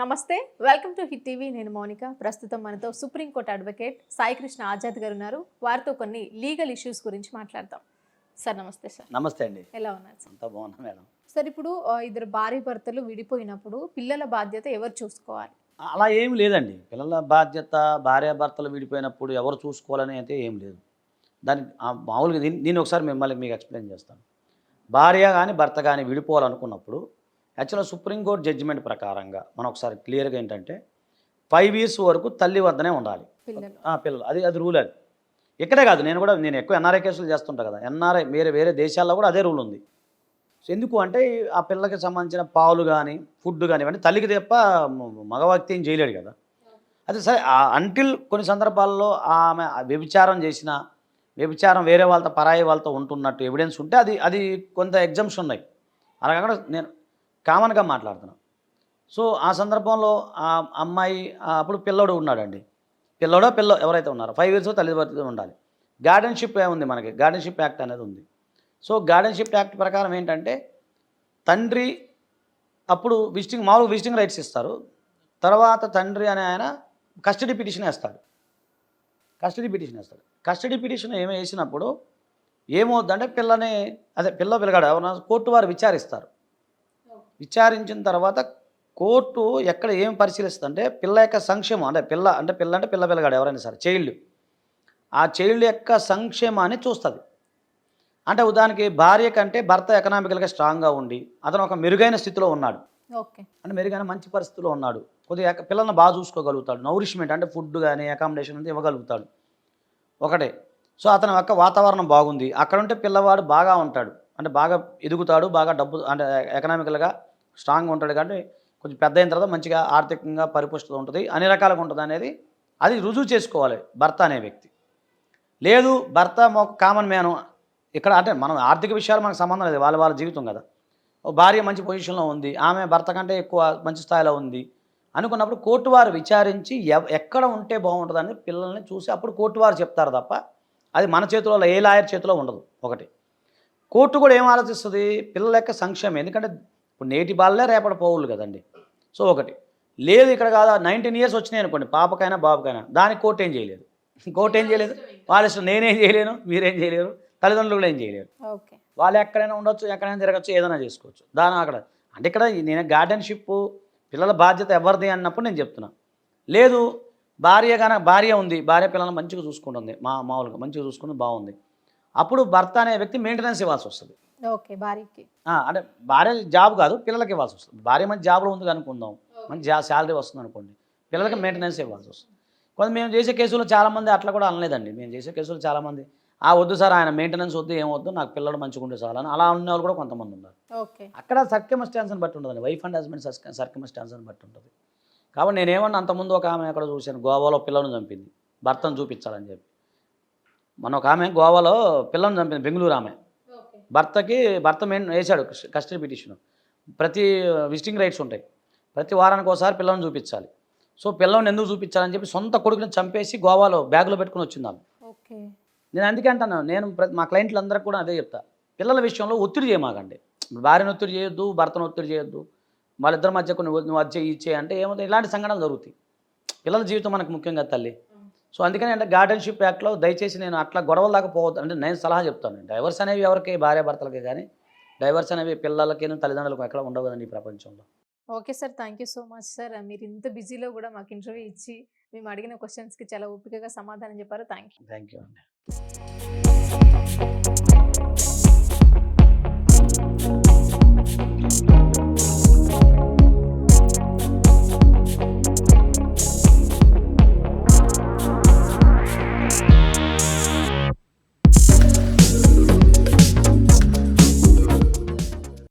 నమస్తే welcome to hit TV. నేను మౌనిక. ప్రస్తుతం మనతో సుప్రీంకోర్టు అడ్వకేట్ సాయికృష్ణ ఆజాద్ గారు ఉన్నారు. వారితో కొన్ని లీగల్ ఇష్యూస్ గురించి మాట్లాడదాం సార్ నమస్తే సార్. నమస్తే అండి. ఎలా ఉన్నారు సార్? అంతా బాగున్నా మేడం. సార్ ఇప్పుడు ఆ, ఇద్దరు భార్య భర్తలు విడిపోయినప్పుడు పిల్లల బాధ్యత ఎవరు చూసుకోవాలి? అలా ఏం లేదండి. పిల్లల బాధ్యత భార్యాభర్తలు విడిపోయినప్పుడు ఎవరు చూసుకోవాలని అయితే ఏం లేదు. దాని ఆ మామూలుగా దీన్ని దీన్ని ఒకసారి మిమ్మల్ని మీకు ఎక్స్ప్లెయిన్ చేస్తాను. భార్య కానీ భర్త కానీ విడిపోవాలనుకున్నప్పుడు యాక్చువల్గా సుప్రీంకోర్టు జడ్జిమెంట్ ప్రకారంగా మనం ఒకసారి క్లియర్గా ఏంటంటే ఫైవ్ ఇయర్స్ వరకు తల్లి వద్దనే ఉండాలి. పిల్లలు. ఆ, పిల్లలు. అది అది రూల్ అది. ఇక్కడే కాదు నేను కూడా నేను ఎక్కువ ఎన్ఆర్ఐ కేసులు చేస్తుంటా కదా. ఎన్ఆర్ఐ వేరే వేరే దేశాల్లో కూడా అదే రూల్ ఉంది. సో ఎందుకు అంటే ఆ పిల్లకి సంబంధించిన పాలు కానీ ఫుడ్ కానీ ఇవన్నీ తల్లికి తప్ప మగ వ్యక్తి ఏం చేయలేడు కదా. అదే సరే అంటిల్ కొన్ని సందర్భాల్లో ఆమె వ్యభిచారం చేసిన వ్యభిచారం వేరే వాళ్ళతో పరాయి వాళ్ళతో ఉంటున్నట్టు ఎవిడెన్స్ ఉంటే అది అది కొంత ఎగ్జామ్స్ ఉన్నాయి. అలా కాకుండా నేను కామన్గా మాట్లాడుతున్నాం. సో ఆ సందర్భంలో ఆ అమ్మాయి అప్పుడు పిల్లోడు ఉన్నాడండి. పిల్లోడో పిల్ల ఎవరైతే ఉన్నారో ఫైవ్ ఇయర్స్ తల్లిదండ్రులు ఉండాలి. గార్డెన్షిప్ ఉంది మనకి? గార్డెన్షిప్ యాక్ట్ అనేది ఉంది. సో గార్డెన్షిప్ యాక్ట్ ప్రకారం ఏంటంటే తండ్రి అప్పుడు విజిటింగ్ మామూలుగా విజిటింగ్ రైట్స్ ఇస్తారు. తర్వాత తండ్రి అనే ఆయన కస్టడీ పిటిషన్ వేస్తాడు. కస్టడీ పిటిషన్ వేస్తాడు. కస్టడీ పిటిషన్ ఏమి వేసినప్పుడు ఏమవుద్దంటే పిల్లని అదే పిల్ల పిల్లగాడు ఎవరన్నా కోర్టు వారు విచారిస్తారు. విచారించిన తర్వాత కోర్టు ఎక్కడ ఏం పరిశీలిస్తుందంటే పిల్ల యొక్క సంక్షేమం అంటే పిల్ల అంటే పిల్ల అంటే పిల్ల పిల్లగాడు ఎవరైనా సరే చైల్డ్. ఆ చైల్డ్ యొక్క సంక్షేమాన్ని చూస్తుంది. అంటే ఉదాహరణకి భార్య కంటే భర్త ఎకనామికల్గా స్ట్రాంగ్గా ఉండి అతను ఒక మెరుగైన స్థితిలో ఉన్నాడు. ఓకే. అంటే మెరుగైన మంచి పరిస్థితిలో ఉన్నాడు. కొద్దిగా పిల్లల్ని బాగా చూసుకోగలుగుతాడు. నౌరిష్మెంట్ అంటే ఫుడ్ కానీ అకామిడేషన్ అంతా ఇవ్వగలుగుతాడు. ఒకటే. సో అతని యొక్క వాతావరణం బాగుంది. అక్కడ ఉంటే పిల్లవాడు బాగా ఉంటాడు. అంటే బాగా ఎదుగుతాడు బాగా డబ్బు అంటే ఎకనామికల్గా స్ట్రాంగ్గా ఉంటాడు కాబట్టి కొంచెం పెద్ద అయిన తర్వాత మంచిగా ఆర్థికంగా పరిపుష్టత ఉంటుంది. అన్ని రకాలుగా ఉంటుంది అనేది అది రుజువు చేసుకోవాలి భర్త అనే వ్యక్తి. లేదు భర్త కామన్ మ్యాను ఇక్కడ అంటే మనం ఆర్థిక విషయాలు మనకు సంబంధం లేదు వాళ్ళ వాళ్ళ జీవితం కదా. ఓ భార్య మంచి పొజిషన్లో ఉంది ఆమె భర్త కంటే ఎక్కువ మంచి స్థాయిలో ఉంది అనుకున్నప్పుడు కోర్టు వారు విచారించి ఎక్కడ ఉంటే బాగుంటుందని పిల్లల్ని చూసి అప్పుడు కోర్టు వారు చెప్తారు తప్ప అది మన చేతిలో ఏ లాయర్ చేతిలో ఉండదు ఒకటి. కోర్టు కూడా ఏం ఆలోచిస్తుంది? పిల్లల యొక్క సంక్షేమం. ఎందుకంటే ఇప్పుడు నేటి బాలలే రేపటి పోవులు కదండి. సో ఒకటి లేదు ఇక్కడ కాదు నైన్టీన్ ఇయర్స్ వచ్చినాయి అనుకోండి పాపకైనా బాబుకైనా దానికి కోర్టు ఏం చేయలేదు. కోర్టు ఏం చేయలేదు? వాళ్ళ ఇష్టం నేనేం చేయలేను మీరేం చేయలేరు తల్లిదండ్రులు కూడా ఏం చేయలేరు. ఓకే. వాళ్ళు ఎక్కడైనా ఉండొచ్చు ఎక్కడైనా తిరగచ్చు ఏదైనా చేసుకోవచ్చు. దాని అక్కడ అంటే ఇక్కడ నేను గార్డెన్షిప్ పిల్లల బాధ్యత ఎవరిది అన్నప్పుడు నేను చెప్తున్నా. లేదు భార్య కానీ భార్య ఉంది భార్య పిల్లల్ని మంచిగా చూసుకుంటుంది మా మామూలుగా మంచిగా చూసుకుంది బాగుంది. అప్పుడు భర్త అనే వ్యక్తి మెయింటెనెన్స్ ఇవ్వాల్సి వస్తుంది. ఓకే భార్యకి. అంటే భార్య జాబ్ కాదు పిల్లలకి ఇవ్వాల్సి వస్తుంది. భార్య మంచి జాబ్లో ఉంది అనుకుందాం. మంచి జా శాలరీ వస్తుంది అనుకోండి. పిల్లలకి మెయింటెనెన్స్ ఇవ్వాల్సి వస్తుంది. కొంత మేము చేసే కేసులు చాలామంది అట్లా కూడా అనలేదండి. మేము చేసే కేసులు చాలామంది ఆ వద్దు సార్ ఆయన మెయింటెనెన్స్ వద్దు ఏం వద్దు నాకు పిల్లలు మంచిగా ఉండే చాలు అని అలా ఉన్న వాళ్ళు కూడా కొంతమంది ఉన్నారు. ఓకే. అక్కడ సర్కమస్టాన్స్ని బట్టి ఉంటుందండి. వైఫ్ అండ్ హస్బెండ్ సర్కమస్టాన్స్ని బట్టి ఉంటుంది. కాబట్టి నేనేమన్నా అంతకుముందు ఒక ఆమె ఎక్కడ చూశాను గోవాలో పిల్లలను చంపింది. భర్తను చూపించాలని చెప్పి. మన ఒక ఆమె గోవాలో పిల్లను చంపింది బెంగళూరు ఆమె. భర్తకి భర్త మెయిన్ వేశాడు కస్టడీ పిటిషన్. ప్రతి విజిటింగ్ రైట్స్ ఉంటాయి. ప్రతి వారానికి ఒకసారి పిల్లల్ని చూపించాలి. సో పిల్లల్ని ఎందుకు చూపించాలని చెప్పి సొంత కొడుకుని చంపేసి గోవాలో బ్యాగులో పెట్టుకుని వచ్చింది ఆమె నేను అందుకే అంటాను నేను మా క్లయింట్లందరికీ కూడా అదే చెప్తా. పిల్లల విషయంలో ఒత్తిడి చేయమాకండి. భార్యను ఒత్తిడి చేయొద్దు భర్తను ఒత్తిడి చేయొద్దు. వాళ్ళిద్దరి మధ్య కొన్ని నువ్వు ఇచ్చే అంటే ఏమవుతుంది ఇలాంటి సంఘటనలు జరుగుతాయి. పిల్లల జీవితం మనకు ముఖ్యంగా తల్లి. సో అందుకని అంటే గార్డెన్షిప్ యాక్ట్లో దయచేసి నేను అట్లా గొడవల దాకా పోవద్దు. అంటే నేను సలహా చెప్తాను డైవర్స్ అనేవి ఎవరికి భార్య భర్తలకి కానీ డైవర్స్ అనేవి పిల్లలకి తల్లిదండ్రులకు ఎక్కడ ఉండవు కదండి ఈ ప్రపంచంలో. Okay sir. Thank you so much sir. మీరు ఇంత బిజీలో కూడా మాకు ఇంటర్వ్యూ ఇచ్చి మేము అడిగిన క్వశ్చన్స్కి చాలా ఓపికగా సమాధానం చెప్పారు. Thank you. థ్యాంక్ యూ అండి.